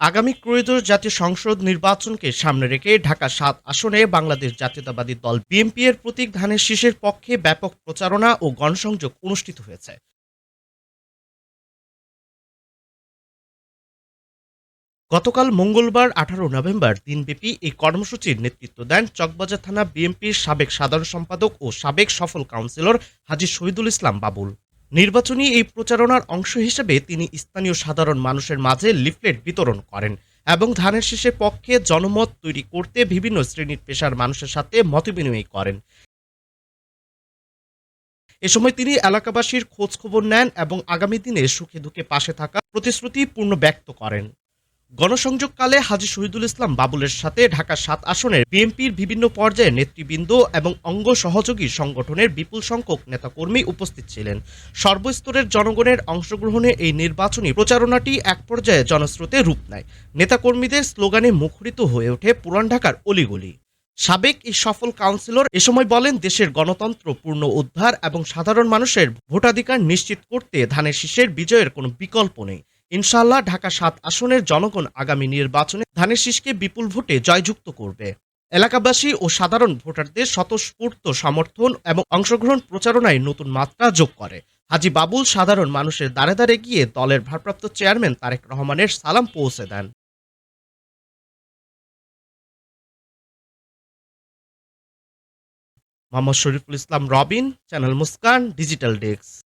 আগামী ত্রয়োদশ জাতীয় সংসদ নির্বাচনকে সামনে রেখে ঢাকা সাত আসনে বাংলাদেশ জাতীয়তাবাদী দল বিএনপি এর প্রতীক ধানের শীষের পক্ষে ব্যাপক প্রচারণা ও গণসংযোগ অনুষ্ঠিত হয়েছে। গতকাল মঙ্গলবার আঠারো নভেম্বর দিনব্যাপী এই কর্মসূচির নেতৃত্ব দেন চকবাজার থানা বিএনপির সাবেক সাধারণ সম্পাদক ও সাবেক সফল কাউন্সিলর হাজী শহীদুল ইসলাম বাবুল। নির্বাচনী এই প্রচারণার অংশ হিসেবে তিনি স্থানীয় সাধারণ মানুষের মাঝে লিফলেট বিতরণ করেন এবং ধানের শীষের পক্ষে জনমত তৈরি করতে বিভিন্ন শ্রেণির পেশার মানুষের সাথে মতবিনিময় করেন। এ সময় তিনি এলাকাবাসীর খোঁজ খবর নেন এবং আগামী দিনে সুখে দুঃখে পাশে থাকা প্রতিশ্রুতি পূর্ণ ব্যক্ত করেন। গণসংযোগকালে হাজী শহীদুল ইসলাম বাবুলের সাথে ঢাকা সাত আসনের বিএনপির বিভিন্ন পর্যায়ে নেতৃবৃন্দ এবং অঙ্গ সহযোগী সংগঠনের বিপুল সংখ্যক নেতাকর্মী উপস্থিত ছিলেন। সর্বস্তরের জনগণের অংশগ্রহণে এই নির্বাচনী প্রচারণাটি এক পর্যায়ে জনস্রোতে রূপ নেয়। নেতাকর্মীদের স্লোগানে মুখরিত হয়ে ওঠে পুরান ঢাকার অলিগলি। সাবেক এই সফল কাউন্সিলর এ সময় বলেন, দেশের গণতন্ত্র পূর্ণ উদ্ধার এবং সাধারণ মানুষের ভোটাধিকার নিশ্চিত করতে ধানের শীষের বিজয়ের কোনো বিকল্প নেই। ইনশাআল্লাহ ঢাকা সাত আসনের জনগণ আগামী নির্বাচনে ধানের শীষকে বিপুল ভোটে জয়যুক্ত করবে। এলাকাবাসী ও সাধারণ ভোটারদের স্বতঃস্ফূর্ত সমর্থন এবং অংশগ্রহণ প্রচারণায় নতুন মাত্রা যোগ করে। হাজি বাবুল সাধারণ মানুষের দ্বারে দ্বারে গিয়ে দলের ভারপ্রাপ্ত চেয়ারম্যান তারেক রহমানের সালাম পৌঁছে দেন। Mohammad Shariful Islam Robin, channel Muskan, digital desk.